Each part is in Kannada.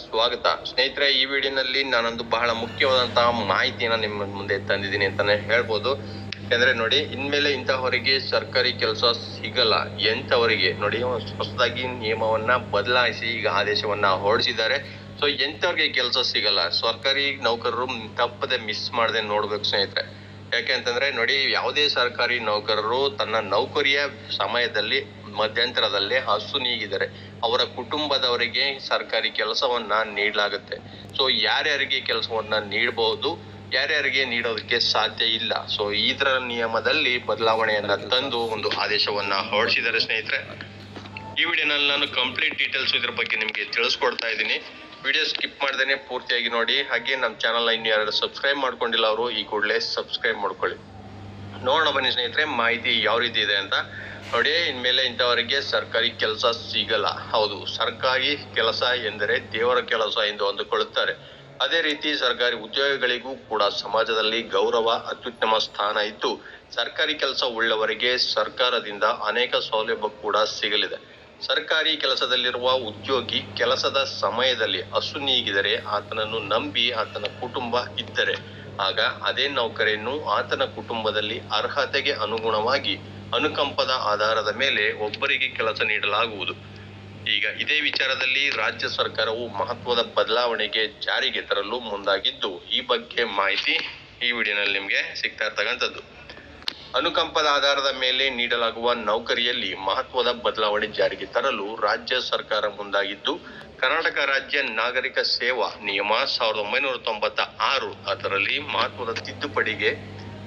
ಸ್ವಾಗತ. ಸ್ನೇಹಿತರೆ, ಈ ವಿಡಿಯೋನಲ್ಲಿ ನಾನೊಂದು ಬಹಳ ಮುಖ್ಯವಾದಂತಹ ಮಾಹಿತಿಯನ್ನು ನಿಮ್ಮ ಮುಂದೆ ತಂದಿದ್ದೀನಿ ಅಂತಾನೆ ಹೇಳ್ಬೋದು. ಯಾಕಂದ್ರೆ ನೋಡಿ, ಇನ್ಮೇಲೆ ಇಂತಹವರಿಗೆ ಸರ್ಕಾರಿ ಕೆಲಸ ಸಿಗಲ್ಲ. ಎಂಥವರಿಗೆ ನೋಡಿ ಹೊಸದಾಗಿ ನಿಯಮವನ್ನ ಬದಲಾಯಿಸಿ ಈಗ ಆದೇಶವನ್ನ ಹೊರಡಿಸಿದ್ದಾರೆ. ಸೊ ಎಂಥವ್ರಿಗೆ ಕೆಲಸ ಸಿಗಲ್ಲ? ಸರ್ಕಾರಿ ನೌಕರರು ತಪ್ಪದೆ ಮಿಸ್ ಮಾಡದೆ ನೋಡ್ಬೇಕು ಸ್ನೇಹಿತರೆ. ಯಾಕೆ ಅಂತಂದ್ರೆ ನೋಡಿ, ಯಾವುದೇ ಸರ್ಕಾರಿ ನೌಕರರು ತನ್ನ ನೌಕರಿಯ ಸಮಯದಲ್ಲಿ ಮಧ್ಯಂತರದಲ್ಲಿ ಹಸು ನೀಗಿದರೆ ಅವರ ಕುಟುಂಬದವರಿಗೆ ಸರ್ಕಾರಿ ಕೆಲಸವನ್ನ ನೀಡಲಾಗುತ್ತೆ. ಸೊ ಯಾರ್ಯಾರಿಗೆ ಕೆಲಸವನ್ನ ನೀಡಬಹುದು ಯಾರ್ಯಾರಿಗೆ ನೀಡೋದಕ್ಕೆ ಸಾಧ್ಯ ಇಲ್ಲ. ಸೊ ಇದರ ನಿಯಮದಲ್ಲಿ ಬದಲಾವಣೆಯನ್ನ ತಂದು ಒಂದು ಆದೇಶವನ್ನ ಹೊರಡಿಸಿದ್ದಾರೆ ಸ್ನೇಹಿತರೆ. ಈ ವಿಡಿಯೋನಲ್ಲಿ ನಾನು ಕಂಪ್ಲೀಟ್ ಡೀಟೇಲ್ಸ್ ಇದ್ರ ಬಗ್ಗೆ ನಿಮಗೆ ತಿಳಿಸ್ಕೊಡ್ತಾ ಇದ್ದೀನಿ. ವಿಡಿಯೋ ಸ್ಕಿಪ್ ಮಾಡ್ದೇನೆ ಪೂರ್ತಿಯಾಗಿ ನೋಡಿ. ಹಾಗೆ ನಮ್ಮ ಚಾನಲ್ನ ಇನ್ನು ಯಾರು ಸಬ್ಸ್ಕ್ರೈಬ್ ಮಾಡ್ಕೊಂಡಿಲ್ಲ ಅವರು ಈ ಕೂಡಲೇ ಸಬ್ಸ್ಕ್ರೈಬ್ ಮಾಡ್ಕೊಳ್ಳಿ. ನೋಡೋಣ ಬನ್ನಿ ಸ್ನೇಹಿತರೆ ಮಾಹಿತಿ ಯಾವ ರೀತಿ ಇದೆ ಅಂತ. ನೋಡಿ, ಇನ್ಮೇಲೆ ಇಂಥವರಿಗೆ ಸರ್ಕಾರಿ ಕೆಲಸ ಸಿಗಲ್ಲ. ಹೌದು, ಸರ್ಕಾರಿ ಕೆಲಸ ಎಂದರೆ ದೇವರ ಕೆಲಸ ಎಂದು ಅಂದುಕೊಳ್ಳುತ್ತಾರೆ. ಅದೇ ರೀತಿ ಸರ್ಕಾರಿ ಉದ್ಯೋಗಗಳಿಗೂ ಕೂಡ ಸಮಾಜದಲ್ಲಿ ಗೌರವ, ಅತ್ಯುತ್ತಮ ಸ್ಥಾನ ಇದ್ದು, ಸರ್ಕಾರಿ ಕೆಲಸ ಉಳ್ಳವರಿಗೆ ಸರ್ಕಾರದಿಂದ ಅನೇಕ ಸೌಲಭ್ಯ ಕೂಡ ಸಿಗಲಿದೆ. ಸರ್ಕಾರಿ ಕೆಲಸದಲ್ಲಿರುವ ಉದ್ಯೋಗಿ ಕೆಲಸದ ಸಮಯದಲ್ಲಿ ಹಸು ನೀಗಿದರೆ ಆತನನ್ನು ನಂಬಿ ಆತನ ಕುಟುಂಬ ಇದ್ದರೆ, ಆಗ ಅದೇ ನೌಕರಿಯನ್ನು ಆತನ ಕುಟುಂಬದಲ್ಲಿ ಅರ್ಹತೆಗೆ ಅನುಗುಣವಾಗಿ ಅನುಕಂಪದ ಆಧಾರದ ಮೇಲೆ ಒಬ್ಬರಿಗೆ ಕೆಲಸ ನೀಡಲಾಗುವುದು. ಈಗ ಇದೇ ವಿಚಾರದಲ್ಲಿ ರಾಜ್ಯ ಸರ್ಕಾರವು ಮಹತ್ವದ ಬದಲಾವಣೆಗೆ ಜಾರಿಗೆ ತರಲು ಮುಂದಾಗಿದ್ದು, ಈ ಬಗ್ಗೆ ಮಾಹಿತಿ ಈ ವಿಡಿಯೋನಲ್ಲಿ ನಿಮಗೆ ಸಿಗ್ತಾ ಇರ್ತಕ್ಕಂಥದ್ದು. ಅನುಕಂಪದ ಆಧಾರದ ಮೇಲೆ ನೀಡಲಾಗುವ ನೌಕರಿಯಲ್ಲಿ ಮಹತ್ವದ ಬದಲಾವಣೆ ಜಾರಿಗೆ ತರಲು ರಾಜ್ಯ ಸರ್ಕಾರ ಮುಂದಾಗಿದ್ದು, ಕರ್ನಾಟಕ ರಾಜ್ಯ ನಾಗರಿಕ ಸೇವಾ ನಿಯಮ ಸಾವಿರದ ಒಂಬೈನೂರ ತೊಂಬತ್ತ ಆರು ಅದರಲ್ಲಿ ಮಹತ್ವದ ತಿದ್ದುಪಡಿಗೆ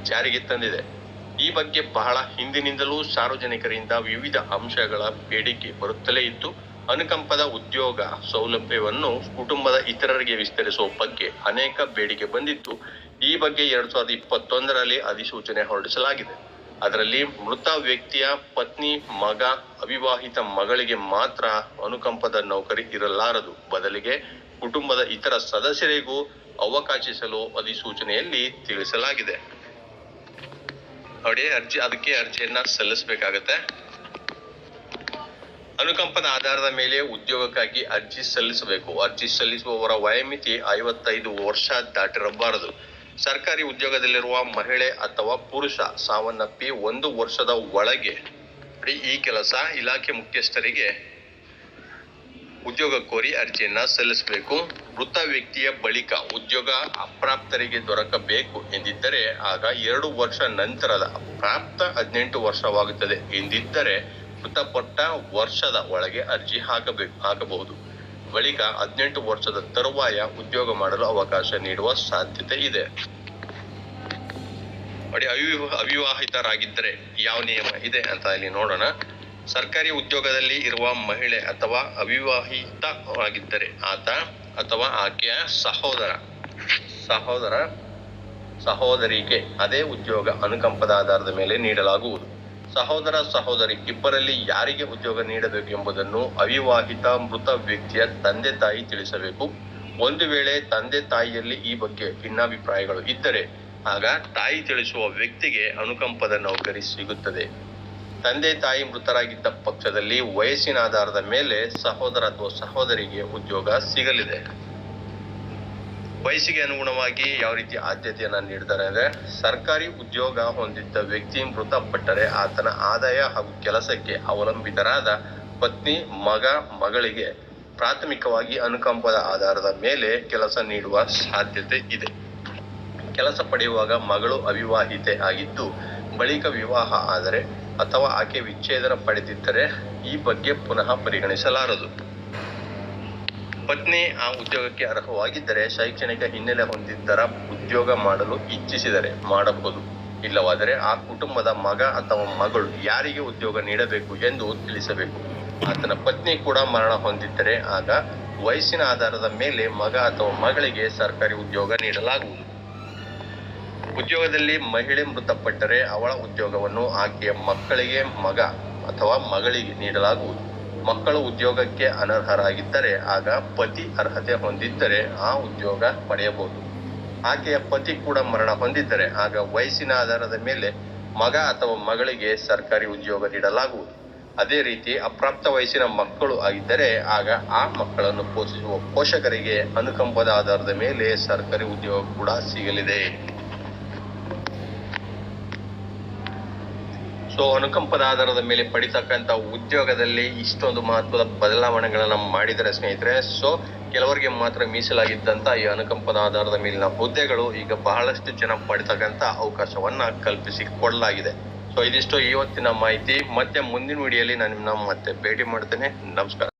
ಜಾರಿಗೆ ತಂದಿದೆ. ಈ ಬಗ್ಗೆ ಬಹಳ ಹಿಂದಿನಿಂದಲೂ ಸಾರ್ವಜನಿಕರಿಂದ ವಿವಿಧ ಅಂಶಗಳ ಬೇಡಿಕೆ ಬರುತ್ತಲೇ ಇತ್ತು. ಅನುಕಂಪದ ಉದ್ಯೋಗ ಸೌಲಭ್ಯವನ್ನು ಕುಟುಂಬದ ಇತರರಿಗೆ ವಿಸ್ತರಿಸುವ ಬಗ್ಗೆ ಅನೇಕ ಬೇಡಿಕೆ ಬಂದಿತ್ತು. ಈ ಬಗ್ಗೆ ಎರಡ್ ಸಾವಿರದ ಇಪ್ಪತ್ತೊಂದರಲ್ಲಿ ಅಧಿಸೂಚನೆ ಹೊರಡಿಸಲಾಗಿದೆ. ಅದರಲ್ಲಿ ಮೃತ ವ್ಯಕ್ತಿಯ ಪತ್ನಿ, ಮಗ, ಅವಿವಾಹಿತ ಮಗಳಿಗೆ ಮಾತ್ರ ಅನುಕಂಪದ ನೌಕರಿ ಇರಲಾರದು. ಬದಲಿಗೆ ಕುಟುಂಬದ ಇತರ ಸದಸ್ಯರಿಗೂ ಅವಕಾಶಿಸಲು ಅಧಿಸೂಚನೆಯಲ್ಲಿ ತಿಳಿಸಲಾಗಿದೆ. ನೋಡಿ, ಅರ್ಜಿ, ಅದಕ್ಕೆ ಅರ್ಜಿಯನ್ನ ಸಲ್ಲಿಸಬೇಕಾಗತ್ತೆ. ಅನುಕಂಪನ ಆಧಾರದ ಮೇಲೆ ಉದ್ಯೋಗಕ್ಕಾಗಿ ಅರ್ಜಿ ಸಲ್ಲಿಸಬೇಕು. ಅರ್ಜಿ ಸಲ್ಲಿಸುವವರ ವಯೋಮಿತಿ ಐವತ್ತೈದು ವರ್ಷ ದಾಟಿರಬಾರದು. ಸರ್ಕಾರಿ ಉದ್ಯೋಗದಲ್ಲಿರುವ ಮಹಿಳೆ ಅಥವಾ ಪುರುಷ ಸಾವನ್ನಪ್ಪಿ ಒಂದು ವರ್ಷದ ಒಳಗೆ ಈ ಕೆಲಸ ಇಲಾಖೆ ಮುಖ್ಯಸ್ಥರಿಗೆ ಉದ್ಯೋಗ ಕೋರಿ ಅರ್ಜಿಯನ್ನ ಸಲ್ಲಿಸಬೇಕು. ಮೃತ ವ್ಯಕ್ತಿಯ ಬಳಿಕ ಉದ್ಯೋಗ ಅಪ್ರಾಪ್ತರಿಗೆ ದೊರಕಬೇಕು ಎಂದಿದ್ದರೆ ಆಗ ಎರಡು ವರ್ಷ ನಂತರದ ಪ್ರಾಪ್ತ ಹದಿನೆಂಟು ವರ್ಷವಾಗುತ್ತದೆ ಎಂದಿದ್ದರೆ ಮೃತಪಟ್ಟ ವರ್ಷದ ಒಳಗೆ ಅರ್ಜಿ ಹಾಕಬೇಕು ಹಾಕಬಹುದು. ಬಳಿಕ ಹದಿನೆಂಟು ವರ್ಷದ ತರುವಾಯ ಉದ್ಯೋಗ ಮಾಡಲು ಅವಕಾಶ ನೀಡುವ ಸಾಧ್ಯತೆ ಇದೆ. ಅಡಿ ಅವಿವಾಹ ಅವಿವಾಹಿತರಾಗಿದ್ದರೆ ಯಾವ ನಿಯಮ ಇದೆ ಅಂತ ಇಲ್ಲಿ ನೋಡೋಣ. ಸರ್ಕಾರಿ ಉದ್ಯೋಗದಲ್ಲಿ ಇರುವ ಮಹಿಳೆ ಅಥವಾ ಅವಿವಾಹಿತವಾಗಿದ್ದರೆ ಆತ ಅಥವಾ ಆಕೆಯ ಸಹೋದರ ಸಹೋದರ, ಸಹೋದರಿಗೆ ಅದೇ ಉದ್ಯೋಗ ಅನುಕಂಪದ ಆಧಾರದ ಮೇಲೆ ನೀಡಲಾಗುವುದು. ಸಹೋದರ, ಸಹೋದರಿ ಇಬ್ಬರಲ್ಲಿ ಯಾರಿಗೆ ಉದ್ಯೋಗ ನೀಡಬೇಕು ಎಂಬುದನ್ನು ಅವಿವಾಹಿತ ಮೃತ ವ್ಯಕ್ತಿಯ ತಂದೆ ತಾಯಿ ತಿಳಿಸಬೇಕು. ಒಂದು ವೇಳೆ ತಂದೆ ತಾಯಿಯಲ್ಲಿ ಈ ಬಗ್ಗೆ ಭಿನ್ನಾಭಿಪ್ರಾಯಗಳು ಇದ್ದರೆ ಆಗ ತಾಯಿ ತಿಳಿಸುವ ವ್ಯಕ್ತಿಗೆ ಅನುಕಂಪದ ನೌಕರಿ ಸಿಗುತ್ತದೆ. ತಂದೆ ತಾಯಿ ಮೃತರಾಗಿದ್ದ ಪಕ್ಷದಲ್ಲಿ ವಯಸ್ಸಿನ ಆಧಾರದ ಮೇಲೆ ಸಹೋದರ ಅಥವಾ ಸಹೋದರಿಗೆ ಉದ್ಯೋಗ ಸಿಗಲಿದೆ. ವಯಸ್ಸಿಗೆ ಅನುಗುಣವಾಗಿ ಯಾವ ರೀತಿ ಆದ್ಯತೆಯನ್ನ ನೀಡಿದ್ದಾರೆ ಅಂದ್ರೆ ಸರ್ಕಾರಿ ಉದ್ಯೋಗ ಹೊಂದಿದ್ದ ವ್ಯಕ್ತಿ ಮೃತಪಟ್ಟರೆ ಆತನ ಆದಾಯ ಹಾಗೂ ಕೆಲಸಕ್ಕೆ ಅವಲಂಬಿತರಾದ ಪತ್ನಿ, ಮಗ, ಮಗಳಿಗೆ ಪ್ರಾಥಮಿಕವಾಗಿ ಅನುಕಂಪದ ಆಧಾರದ ಮೇಲೆ ಕೆಲಸ ನೀಡುವ ಸಾಧ್ಯತೆ ಇದೆ. ಕೆಲಸ ಪಡೆಯುವಾಗ ಮಗಳು ಅವಿವಾಹಿತೆ ಆಗಿದ್ದು, ಬಳಿಕ ವಿವಾಹ ಆದರೆ ಅಥವಾ ಆಕೆ ವಿಚ್ಛೇದನ ಪಡೆದಿದ್ದರೆ ಈ ಬಗ್ಗೆ ಪುನಃ ಪರಿಗಣಿಸಲಾರದು. ಪತ್ನಿ ಆ ಉದ್ಯೋಗಕ್ಕೆ ಅರ್ಹವಾಗಿದ್ದರೆ ಶೈಕ್ಷಣಿಕ ಹಿನ್ನೆಲೆ ಹೊಂದಿದ್ದರ ಉದ್ಯೋಗ ಮಾಡಲು ಇಚ್ಛಿಸಿದರೆ ಮಾಡಬಹುದು. ಇಲ್ಲವಾದರೆ ಆ ಕುಟುಂಬದ ಮಗ ಅಥವಾ ಮಗಳು ಯಾರಿಗೆ ಉದ್ಯೋಗ ನೀಡಬೇಕು ಎಂದು ತಿಳಿಸಬೇಕು. ಆತನ ಪತ್ನಿ ಕೂಡ ಮರಣ ಹೊಂದಿದ್ದರೆ ಆಗ ವಯಸ್ಸಿನ ಆಧಾರದ ಮೇಲೆ ಮಗ ಅಥವಾ ಮಗಳಿಗೆ ಸರ್ಕಾರಿ ಉದ್ಯೋಗ ನೀಡಲಾಗುವುದು. ಉದ್ಯೋಗದಲ್ಲಿ ಮಹಿಳೆ ಮೃತಪಟ್ಟರೆ ಅವಳ ಉದ್ಯೋಗವನ್ನು ಆಕೆಯ ಮಕ್ಕಳಿಗೆ ಮಗ ಅಥವಾ ಮಗಳಿಗೆ ನೀಡಲಾಗುವುದು. ಮಕ್ಕಳು ಉದ್ಯೋಗಕ್ಕೆ ಅನರ್ಹರಾಗಿದ್ದರೆ ಆಗ ಪತಿ ಅರ್ಹತೆ ಹೊಂದಿದ್ದರೆ ಆ ಉದ್ಯೋಗ ಪಡೆಯಬಹುದು. ಆಕೆಯ ಪತಿ ಕೂಡ ಮರಣ ಹೊಂದಿದ್ದರೆ ಆಗ ವಯಸ್ಸಿನ ಆಧಾರದ ಮೇಲೆ ಮಗ ಅಥವಾ ಮಗಳಿಗೆ ಸರ್ಕಾರಿ ಉದ್ಯೋಗ ನೀಡಲಾಗುವುದು. ಅದೇ ರೀತಿ ಅಪ್ರಾಪ್ತ ವಯಸ್ಸಿನ ಮಕ್ಕಳು ಆಗಿದ್ದರೆ ಆಗ ಆ ಮಕ್ಕಳನ್ನು ಪೋಷಿಸುವ ಪೋಷಕರಿಗೆ ಅನುಕಂಪದ ಆಧಾರದ ಮೇಲೆ ಸರ್ಕಾರಿ ಉದ್ಯೋಗ ಕೂಡ ಸಿಗಲಿದೆ. ಸೊ ಅನುಕಂಪದ ಆಧಾರದ ಮೇಲೆ ಪಡಿತಕ್ಕಂತ ಉದ್ಯೋಗದಲ್ಲಿ ಇಷ್ಟೊಂದು ಮಹತ್ವದ ಬದಲಾವಣೆಗಳನ್ನ ಮಾಡಿದರೆ ಸ್ನೇಹಿತರೆ. ಸೊ ಕೆಲವರಿಗೆ ಮಾತ್ರ ಮೀಸಲಾಗಿದ್ದಂತ ಈ ಅನುಕಂಪದ ಆಧಾರದ ಮೇಲಿನ ಹುದ್ದೆಗಳು ಈಗ ಬಹಳಷ್ಟು ಜನ ಪಡಿತಕ್ಕಂತ ಅವಕಾಶವನ್ನ ಕಲ್ಪಿಸಿ ಕೊಡಲಾಗಿದೆ. ಸೊ ಇದಿಷ್ಟು ಇವತ್ತಿನ ಮಾಹಿತಿ. ಮತ್ತೆ ಮುಂದಿನ ವಿಡಿಯೋಲಿ ನಾನು ನಿಮ್ಮನ್ನ ಮತ್ತೆ ಭೇಟಿ ಮಾಡ್ತೇನೆ. ನಮಸ್ಕಾರ.